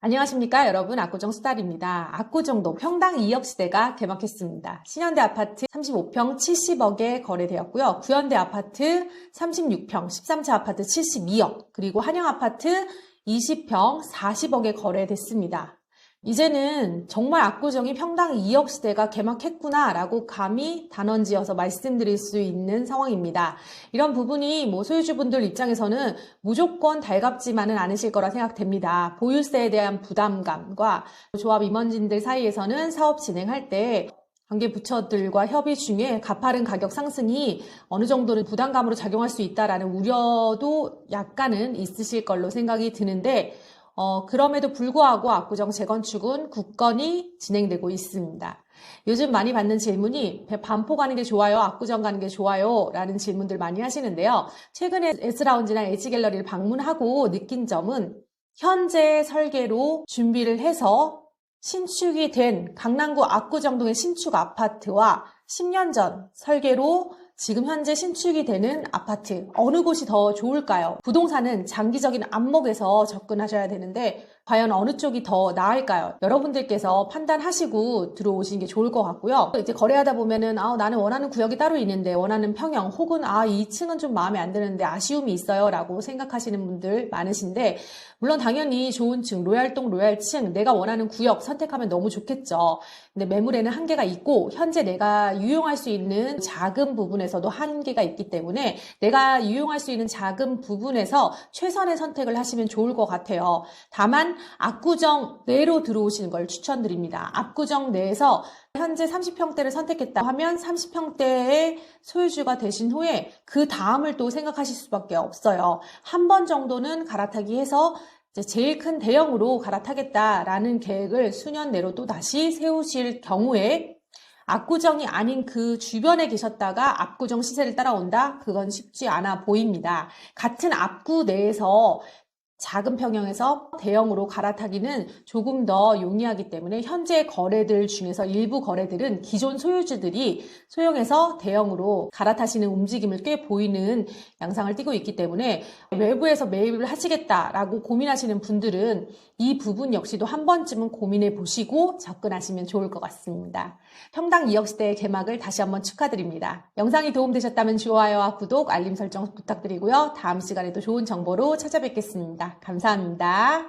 안녕하십니까 여러분 압구정 수달입니다. 압구정도 평당 2억 시대가 개막했습니다. 신현대 아파트 35평 70억에 거래되었고요. 구현대 아파트 36평 13차 아파트 72억 그리고 한영 아파트 20평 40억에 거래됐습니다. 이제는 정말 압구정이 평당 2억 시대가 개막했구나라고 감히 단언지어서 말씀드릴 수 있는 상황입니다. 이런 부분이 뭐 소유주분들 입장에서는 무조건 달갑지만은 않으실 거라 생각됩니다. 보유세에 대한 부담감과 조합 임원진들 사이에서는 사업 진행할 때 관계 부처들과 협의 중에 가파른 가격 상승이 어느 정도는 부담감으로 작용할 수 있다라는 우려도 약간은 있으실 걸로 생각이 드는데 어, 그럼에도 불구하고 압구정 재건축은 굳건히 진행되고 있습니다. 요즘 많이 받는 질문이 반포 가는 게 좋아요? 압구정 가는 게 좋아요? 라는 질문들 많이 하시는데요. 최근에 S라운지나 H갤러리를 방문하고 느낀 점은 현재 설계로 준비를 해서 신축이 된 강남구 압구정동의 신축 아파트와 10년 전 설계로 지금 현재 신축이 되는 아파트 어느 곳이 더 좋을까요? 부동산은 장기적인 안목에서 접근하셔야 되는데 과연 어느 쪽이 더 나을까요? 여러분들께서 판단하시고 들어오시는 게 좋을 것 같고요. 이제 거래하다 보면은 아 나는 원하는 구역이 따로 있는데 원하는 평형 혹은 아 2층은 좀 마음에 안 드는데 아쉬움이 있어요라고 생각하시는 분들 많으신데 물론 당연히 좋은 층 로얄동 로얄층 내가 원하는 구역 선택하면 너무 좋겠죠. 근데 매물에는 한계가 있고 현재 내가 유용할 수 있는 작은 부분에 서도 한계가 있기 때문에 내가 유용할 수 있는 작은 부분에서 최선의 선택을 하시면 좋을 것 같아요. 다만 압구정 내로 들어오시는 걸 추천드립니다. 압구정 내에서 현재 30평대를 선택했다 하면 30평대의 소유주가 되신 후에 그 다음을 또 생각하실 수밖에 없어요. 한 번 정도는 갈아타기 해서 제일 큰 대형으로 갈아타겠다라는 계획을 수년 내로 또 다시 세우실 경우에 압구정이 아닌 그 주변에 계셨다가 압구정 시세를 따라온다? 그건 쉽지 않아 보입니다. 같은 압구 내에서 작은 평형에서 대형으로 갈아타기는 조금 더 용이하기 때문에 현재 거래들 중에서 일부 거래들은 기존 소유주들이 소형에서 대형으로 갈아타시는 움직임을 꽤 보이는 양상을 띠고 있기 때문에 외부에서 매입을 하시겠다라고 고민하시는 분들은 이 부분 역시도 한 번쯤은 고민해 보시고 접근하시면 좋을 것 같습니다. 평당 2억 시대의 개막을 다시 한번 축하드립니다. 영상이 도움되셨다면 좋아요와 구독, 알림 설정 부탁드리고요. 다음 시간에도 좋은 정보로 찾아뵙겠 감사합니다.